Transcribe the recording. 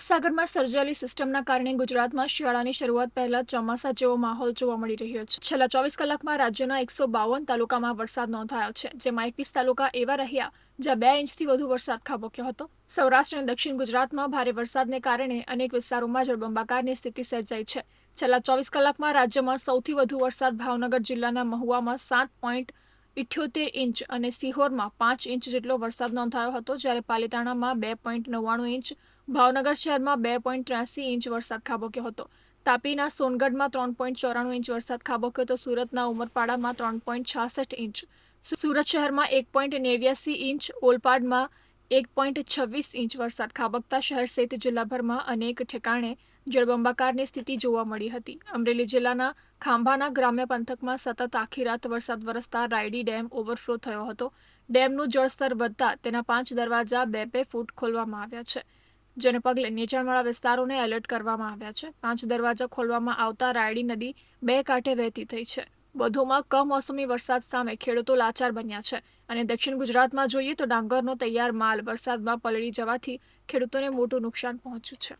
સાગરમાં સર્જાયેલી સિસ્ટમના કારણે ગુજરાતમાં શિયાળાની શરૂઆત પહેલા ચોમાસા જેવો માહોલ જોવા મળી રહ્યો છે. છેલ્લા ચોવીસ કલાકમાં રાજ્યના એકસો બાવન તાલુકામાં વરસાદ નોંધાયો છે, જેમાં એકવીસ તાલુકા એવા રહ્યા જ્યાં બે ઇંચથી વધુ વરસાદ ખાબક્યો હતો. સૌરાષ્ટ્ર અને દક્ષિણ ગુજરાતમાં ભારે વરસાદને કારણે અનેક વિસ્તારોમાં જળબંબાકારની સ્થિતિ સર્જાઈ છે. છેલ્લા ચોવીસ કલાકમાં રાજ્યમાં સૌથી વધુ વરસાદ ભાવનગર જિલ્લાના મહુવામાં સાત પોઈન્ટ ઇઠ્યોતેર ઇંચ અને સિહોરમાં પાંચ ઇંચ જેટલો વરસાદ નોંધાયો હતો, જ્યારે પાલિતાણામાં બે પોઈન્ટ નવ્વાણું ઇંચ, ભાવનગર શહેરમાં બે પોઈન્ટ ત્ર્યાસી ઇંચ વરસાદ ખાબક્યો હતો. તાપીના સોનગઢમાં ત્રણ પોઈન્ટ ચોરાણું ઇંચ વરસાદ ખાબક્યો તો સુરતના ઉમરપાડામાં ત્રણ પોઈન્ટ છાસઠ ઇંચ સુરત શહેરમાં એક પોઈન્ટ નેવ્યાસી ઇંચ, ઓલપાડમાં એક પોઈન્ટ છવ્વીસ ઇંચ વરસાદ ખાબકતા શહેર સહિત જિલ્લાભરમાં અનેક ઠેકાણે જળબંબાકારની સ્થિતિ જોવા મળી હતી. અમરેલી જિલ્લાના ખાંભાના ગ્રામ્ય પંથકમાં સતત આખી રાત વરસાદ વરસતા રાયડી ડેમ ઓવરફ્લો થયો હતો. ડેમનું જળસ્તર વધતા તેના પાંચ દરવાજા બે બે ફૂટ ખોલવામાં આવ્યા છે. જેને પગલે નીચાણવાળા વિસ્તારોને એલર્ટ કરવામાં આવ્યા છે. પાંચ દરવાજા ખોલવામાં આવતા રાયડી નદી બે કાંઠે વહેતી થઈ છે. વધુમાં કમોસમી વરસાદ સામે ખેડૂતો લાચાર બન્યા છે. અને દક્ષિણ ગુજરાતમાં જોઈએ તો ડાંગરનો તૈયાર માલ વરસાદમાં પલળી જવાથી ખેડૂતોને મોટું નુકસાન પહોંચ્યું છે.